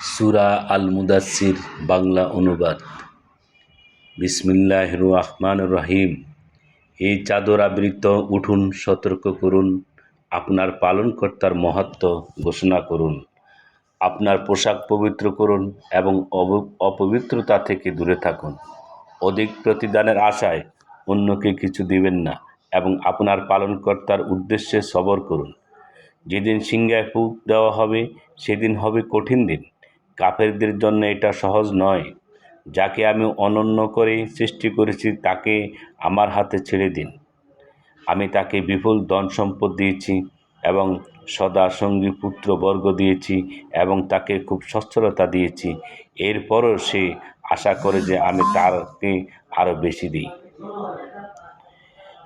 সুরা আল মুদাসির বাংলা অনুবাদ। বিসমিল্লাহ রহমান রহিম এই চাদর আবৃত, উঠুন, সতর্ক করুন। আপনার পালনকর্তার মহত্ব ঘোষণা করুন। আপনার পোশাক পবিত্র করুন এবং অপবিত্রতা থেকে দূরে থাকুন। অধিক প্রতিদানের আশায় অন্যকে কিছু দিবেন না এবং আপনার পালনকর্তার উদ্দেশ্যে সবর করুন। যেদিন সিংহায় ফুক দেওয়া হবে, সেদিন হবে কঠিন দিন। কাফেরদের জন্য এটা সহজ নয়। যাকে আমি অনন্য করে সৃষ্টি করেছি, তাকে আমার হাতে ছেড়ে দিন। আমি তাকে বিপুল ধন সম্পদ দিয়েছি এবং সদা সঙ্গী পুত্র বর্গ দিয়েছি এবং তাকে খুব সচ্ছলতা দিয়েছি। এরপরও সে আশা করে যে আমি তারকে আরও বেশি দিই।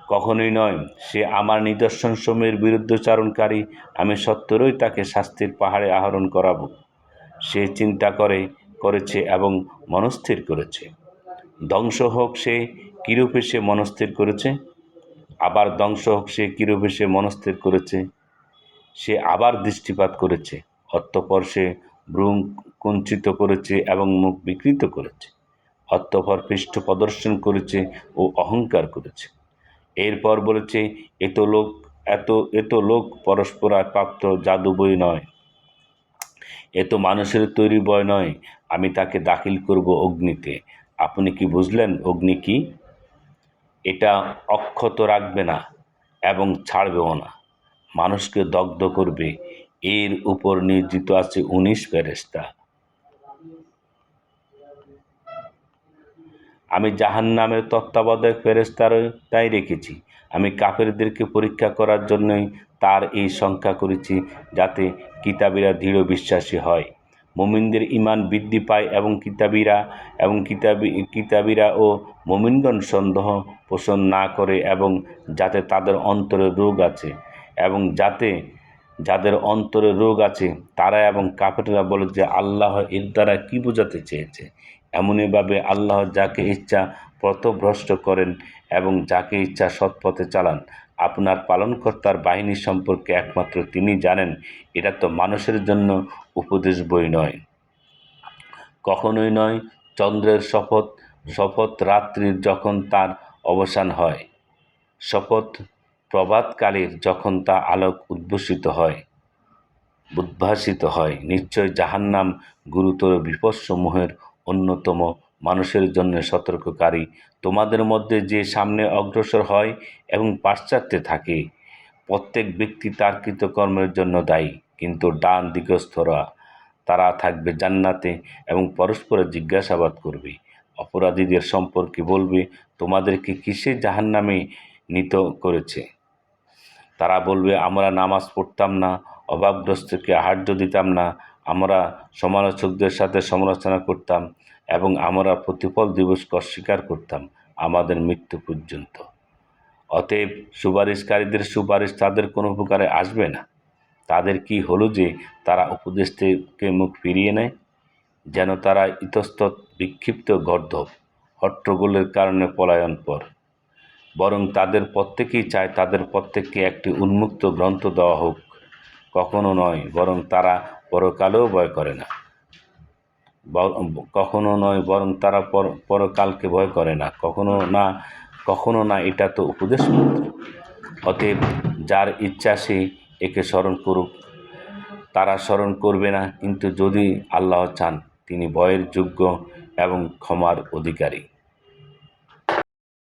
কখনোই নয়, সে আমার নিদর্শন সময়ের বিরুদ্ধচারণকারী, আমি সত্তরই তাকে শাস্তির পাহাড়ে আহরণ করাবো। সে চিন্তা করে, করেছে এবং মনস্থির করেছে। ধ্বংস হোক সে, কিরূপে সে মনস্থির করেছে? আবার ধ্বংস হোক সে, কিরূপে সে মনস্থির করেছে? সে আবার দৃষ্টিপাত করেছে, অতঃপর সে ভ্রূম কুঞ্চিত করেছে এবং মুখ বিকৃত করেছে। অতঃপর পৃষ্ঠ প্রদর্শন করেছে ও অহংকার করেছে। এরপর বলেছে, এত লোক, এত এত লোক পরস্পরায় প্রাপ্ত জাদু বই নয়। এ তো মানুষের তৈরি বয় নয়, আমি তাকে দাখিল করব অগ্নিতে। আপনি কি বুঝলেন অগ্নি কি? এটা অক্ষত রাখবে না এবং ছাড়বেও না। মানুষকে দগ্ধ করবে, এর উপর নিয়োজিত আছে উনিশ ফেরেস্তা আমি জাহান নামের তত্ত্বাবধায়ক ফেরেস্তারও তাই রেখেছি। আমি কাফেরদেরকে পরীক্ষা করার জন্যই তার এই সংখ্যা করেছি যাতে কিতাবীরা দৃঢ় বিশ্বাসী হয়। মুমিনদের ইমান বৃদ্ধি পায় এবং কিতাবীরা এবং কিতাবি, কিতাবীরা ও মুমিনগণ সন্দেহ পোষণ না করে এবং যাতে তাদের অন্তরে রোগ আছে এবং যাতে যাদের অন্তরে রোগ আছে তারা এবং কাফেররা বলে যে আল্লাহ এর দ্বারা কী বোঝাতে চেয়েছে? এমনইভাবে আল্লাহ যাকে ইচ্ছা পথভ্রষ্ট করেন এবং যাকে ইচ্ছা সৎপথে চালান। আপনার পালনকর্তার বাহিনী সম্পর্কে একমাত্র তিনি জানেন, এটা তো মানুষের জন্য উপদেশ বই নয়। কখনোই নয়, চন্দ্রের শপথ শপথ রাত্রির যখন তার অবসান হয়, শপথ প্রভাতকালীর যখন তা আলোক উদ্ভাসিত হয় উদ্ভাসিত হয়, নিশ্চয় জাহান্নাম গুরুতর বিপদসমূহের অন্যতম। মানুষের জন্য সতর্ককারী। তোমাদের মধ্যে যে সামনে অগ্রসর হয় এবং পাশ্চাত্যে থাকে, প্রত্যেক ব্যক্তি তার কৃতকর্মের জন্য দায়ী। কিন্তু ডান দিগস্থরা, তারা থাকবে জান্নাতে এবং পরস্পরে জিজ্ঞাসাবাদ করবে। অপরাধীদের সম্পর্কে বলবে, তোমাদেরকে কিসে জাহান্নামে নিত করেছে? তারা বলবে, আমরা নামাজ পড়তাম না, অভাবগ্রস্তকে আহার্য দিতাম না আমরা সমালোচকদের সাথে সমালোচনা করতাম এবং আমরা প্রতিফল দিবস অস্বীকার করতাম আমাদের মৃত্যু পর্যন্ত। অতএব সুপারিশকারীদের সুপারিশ তাদের কোনো উপকারে আসবে না। তাদের কি হলো যে তারা উপদেশ থেকে মুখ ফিরিয়ে নেয়? যেন তারা ইতস্তত, বিক্ষিপ্ত, গর্ধব, হট্টগোলের কারণে পলায়ন পর। বরং তাদের প্রত্যেকেই চায় তাদের প্রত্যেককে একটি উন্মুক্ত গ্রন্থ দেওয়া হোক। কখনো নয়, বরং তারা পরকালেও ভয় করে না। কখনো নয়, বরং তারা পর, পরকালকে ভয় করে না। কখনো না কখনো না, এটা তো উপদেশ মাত্র। অতএব যার ইচ্ছা সে একে স্মরণ করুক। তারা স্মরণ করবে না, কিন্তু যদি আল্লাহ চান, তিনি ভয়ের যোগ্য এবং ক্ষমার অধিকারী।